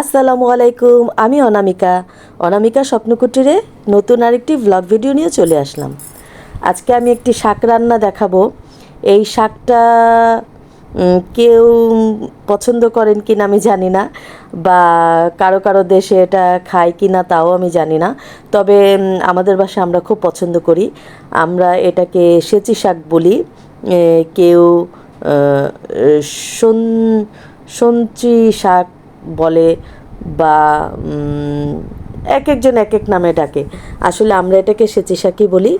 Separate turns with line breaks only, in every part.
আসসালামু আলাইকুম, আমি অনামিকা। অনামিকা স্বপ্নকুটিরে নতুন আরেকটি ভ্লগ ভিডিও নিয়ে চলে আসলাম। আজকে আমি একটি শাক রান্না দেখাবো। এই শাকটা কেউ পছন্দ করেন কি না আমি জানি না, বা কারও কারও দেশে এটা খায় কি না তাও আমি জানি না। তবে আমাদের বাসায় আমরা খুব পছন্দ করি। আমরা এটাকে সেচি শাক বলি। কেউ সঞ্চি শাক বলে বা এক একজন এক এক নামে ডাকে। আসলে আমরা এটাকে সেচি শাকই বলি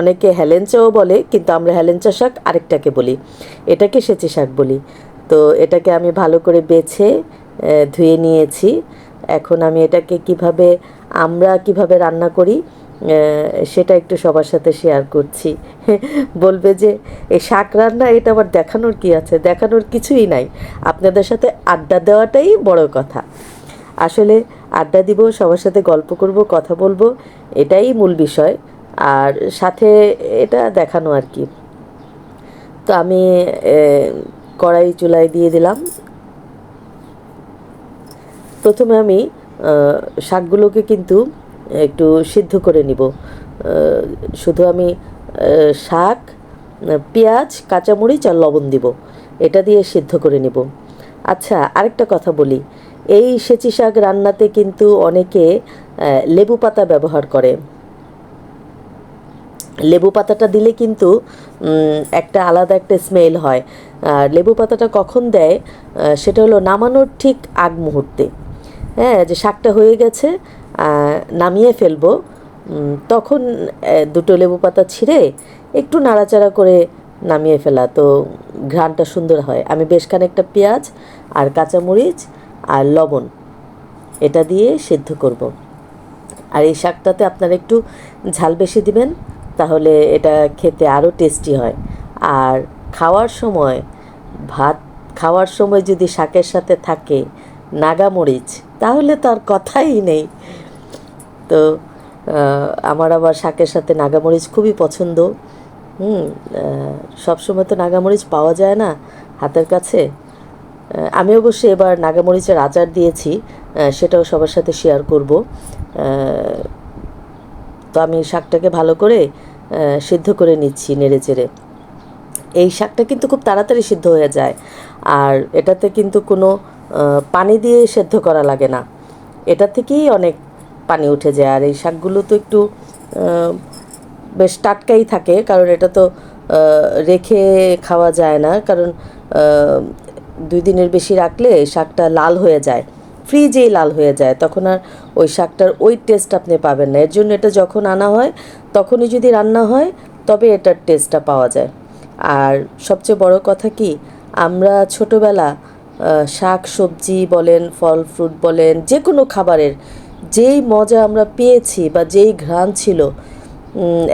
অনেকে হেলেঞ্চাও বলে, কিন্তু আমরা হেলেঞ্চা শাক আরেকটাকে বলি। এটাকে সেচি শাক বলি। তো এটাকে আমি ভালো করে বেছে ধুয়ে নিয়েছি। এখন আমি এটাকে কীভাবে, আমরা কীভাবে রান্না করি সেটা একটু সবার সাথে শেয়ার করছি। বলবে যে এই শাক রান্না, এটা আবার দেখানোর কি আছে? দেখানোর কিছুই নাই। আপনাদের সাথে আড্ডা দেওয়াটাই বড় কথা। আসলে আড্ডা দিব, সবার সাথে গল্প করব, কথা বলব, এটাই মূল বিষয়। আর সাথে এটা দেখানো আর কি। তো আমি কড়াই চুলায় দিয়ে দিলাম। প্রথমে আমি শাকগুলোকে কিন্তু একটু সিদ্ধ করে নিব। শুধু আমি শাক পেঁয়াজ, কাঁচামরিচ আর লবণ দিব। এটা দিয়ে সিদ্ধ করে নিব। আচ্ছা আরেকটা কথা বলি। এই সেচি শাক রান্নাতে কিন্তু অনেকে লেবু পাতা ব্যবহার করে। লেবু পাতাটা দিলে কিন্তু একটা আলাদা একটা স্মেল হয়। আর লেবু পাতাটা কখন দেয়? সেটা হলো নামানোর ঠিক আগ মুহূর্তে। হ্যাঁ যে শাকটা হয়ে গেছে নামিয়ে ফেলব। তখন দুটো লেবু পাতা ছিঁড়ে একটু নাড়াচাড়া করে নামিয়ে ফেলা। তো ঘ্রাণটা সুন্দর হয়। আমি বেশ খানিকটা পেঁয়াজ আর কাঁচামরিচ আর লবণ এটা দিয়ে সিদ্ধ করব। আর এই শাকটাতে আপনারা একটু ঝাল বেশি দিবেন, তাহলে এটা খেতে আরও টেস্টি হয়। আর খাওয়ার সময়, ভাত খাওয়ার সময় যদি শাকের সাথে থাকে নাগামরিচ তাহলে তো আর কথাই নেই। তো আমার আবার শাকের সাথে নাগামরিচ খুবই পছন্দ। হুম সবসময় তো নাগামরিচ পাওয়া যায় না হাতের কাছে। আমি অবশ্য এবার নাগামরিচের আচার দিয়েছি সেটাও সবার সাথে শেয়ার করব। তো আমি শাকটাকে ভালো করে সিদ্ধ করে নিচ্ছি নেড়ে চেড়ে। এই শাকটা কিন্তু খুব তাড়াতাড়ি সিদ্ধ হয়ে যায়, আর এটাতে কিন্তু কোনো পানি দিয়ে সেদ্ধ করা লাগে না। এটা থেকেই অনেক পানি উঠে যায়। আর এই শাকগুলো তো একটু বেশ টাটকাই থাকে, কারণ এটা তো রেখে খাওয়া যায় না। কারণ দুই দিনের বেশি রাখলে শাকটা লাল হয়ে যায়, ফ্রিজেই লাল হয়ে যায়। তখন আর ওই শাকটার ওই টেস্ট আপনি পাবেন না। এর জন্য এটা যখন আনা হয়, তখনই যদি রান্না হয়, তবে এটার টেস্টটা পাওয়া যায়। আর সবচেয়ে বড় কথা কি, আমরা ছোটোবেলা শাক সবজি বলেন ফল ফ্রুট বলেন যে কোনো খাবারের যেই মজা আমরা পেয়েছি বা যেই ঘ্রাণ ছিল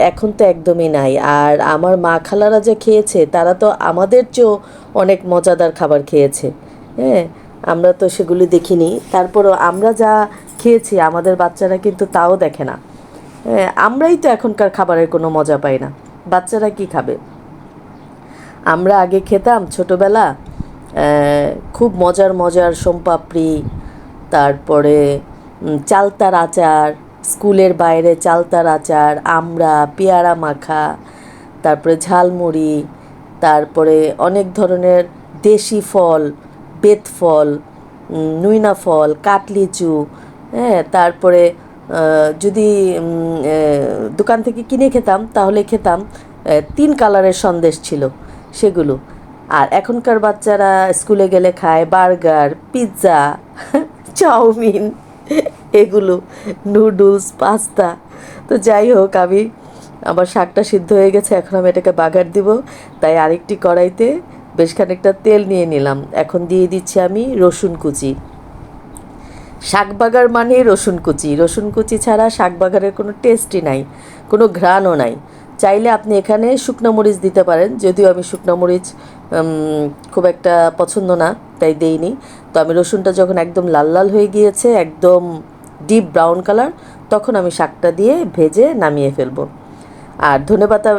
এখন তো একদমই নাই। আর আমার মা খালারা যা খেয়েছে, তারা তো আমাদের চেয়েও অনেক মজাদার খাবার খেয়েছে। হ্যাঁ আমরা তো সেগুলি দেখিনি। তারপরও আমরা যা খেয়েছি, আমাদের বাচ্চারা কিন্তু তাও দেখে না। হ্যাঁ আমরাই তো এখনকার খাবারের কোনো মজা পাই না। বাচ্চারা কি খাবে? আমরা আগে খেতাম ছোটোবেলা খুব মজার মজার সোমপাপড়ি, তারপরে চালতার আচার, স্কুলের বাইরে চালতার আচার, আমরা, পেয়ারা মাখা, তারপরে ঝালমুড়ি, তারপরে অনেক ধরনের দেশি ফল, বেত ফল নুইনা ফল, কাটলিচু হ্যাঁ তারপরে যদি দোকান থেকে কিনে খেতাম, তাহলে খেতাম তিন কালারের সন্দেশ ছিল সেগুলো। আর এখনকার বাচ্চারা স্কুলে গেলে খায় বার্গার, পিৎজা, চাউমিন। এগুলো নুডলস পাস্তা তো যাই হোক, আমি আমার শাকটা সিদ্ধ হয়ে গেছে, এখন আমি এটাকে বাগার দিব। তাই আরেকটি কড়াইতে বেশ খানিকটা তেল নিয়ে নিলাম। এখন দিয়ে দিচ্ছি আমি রসুন কুচি। শাক বাগার মানে রসুন কুচি। রসুন কুচি ছাড়া শাক বাগারের কোনো টেস্টই নাই, কোনো ঘ্রাণও নাই। চাইলে আপনি এখানে শুকনো মরিচ দিতে পারেন, যদিও আমি শুকনো মরিচ খুব একটা পছন্দ না, তাই দেইনি। তো আমি রসুনটা যখন একদম লাল লাল হয়ে গিয়েছে, একদম ডিপ ব্রাউন কালার, তখন আমি শাকটা দিয়ে ভেজে নামিয়ে ফেলব। আর ধনে পাতা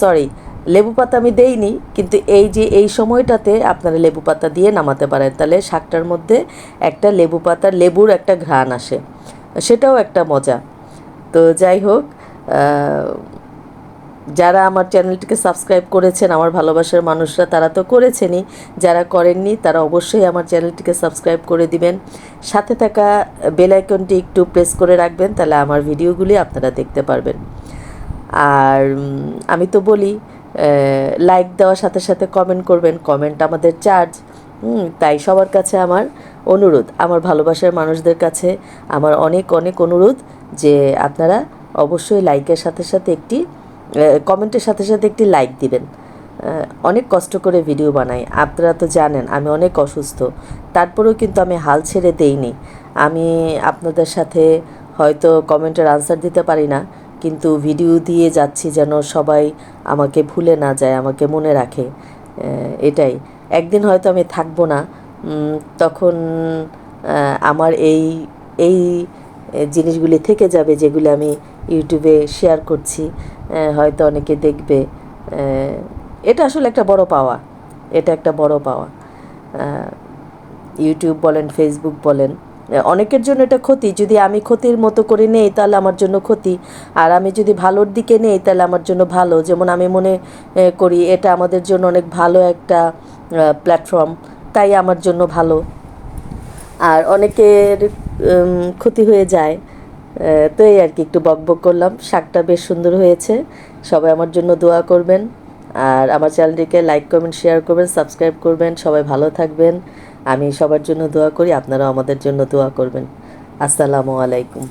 সরি, লেবু পাতা আমি দেইনি, কিন্তু এই যে, এই সময়টাতে আপনারা লেবু পাতা দিয়ে নামাতে পারেন, তাহলে শাকটার মধ্যে একটা লেবু পাতার লেবুর একটা ঘ্রাণ আসে। সেটাও একটা মজা। তো যাই হোক যারা আমার চ্যানেলটিকে সাবস্ক্রাইব করেছেন, আমার ভালোবাসার মানুষরা তারা তো করেছেনই। যারা করেননি, তারা অবশ্যই আমার চ্যানেলটিকে সাবস্ক্রাইব করে দিবেন। সাথে থাকা বেল আইকনটি একটু প্রেস করে রাখবেন, তাহলে আমার ভিডিওগুলি আপনারা দেখতে পারবেন। আর আমি তো বলি লাইক দেওয়ার সাথে সাথে কমেন্ট করবেন কমেন্ট আমাদের চার্জ তাই সবার কাছে আমার অনুরোধ, আমার ভালোবাসার মানুষদের কাছে আমার অনেক অনেক অনুরোধ যে আপনারা অবশ্যই লাইকের সাথে সাথে একটি কমেন্টের সাথে সাথে একটি লাইক দিবেন। অনেক কষ্ট করে ভিডিও বানাই। আপনারা তো জানেন, আমি অনেক অসুস্থ। তারপরেও কিন্তু আমি হাল ছেড়ে দেইনি। আমি আপনাদের সাথে হয়তো কমেন্টের আনসার দিতে পারি না, কিন্তু ভিডিও দিয়ে যাচ্ছি যেন সবাই আমাকে ভুলে না যায়, আমাকে মনে রাখে। এটাই। একদিন হয়তো আমি থাকব না। তখন আমার এই এই জিনিসগুলি থেকে যাবে যেগুলি আমি ইউটিউবে শেয়ার করছি। হয়তো অনেকে দেখবে এটা আসলে একটা বড় পাওয়া, এটা একটা বড় পাওয়া। ইউটিউব বলেন ফেসবুক বলেন অনেকের জন্য এটা ক্ষতি। যদি আমি ক্ষতির মতো করে নেই, তাহলে আমার জন্য ক্ষতি। আর আমি যদি ভালোর দিকে নেই, তাহলে আমার জন্য ভালো। যেমন আমি মনে করি, এটা আমাদের জন্য অনেক ভালো একটা প্ল্যাটফর্ম তাই আমার জন্য ভালো। আর অনেকের ক্ষতি হয়ে যায়। তো এই আর কি, একটু বক বক করলাম। শাকটা বেশ সুন্দর হয়েছে। সবাই আমার জন্য দোয়া করবেন। আর আমার চ্যানেলটিকে লাইক কমেন্ট শেয়ার করবেন সাবস্ক্রাইব করবেন। সবাই ভালো থাকবেন। আমি সবার জন্য দোয়া করি, আপনারাও আমাদের জন্য দোয়া করবেন। আসসালামু আলাইকুম।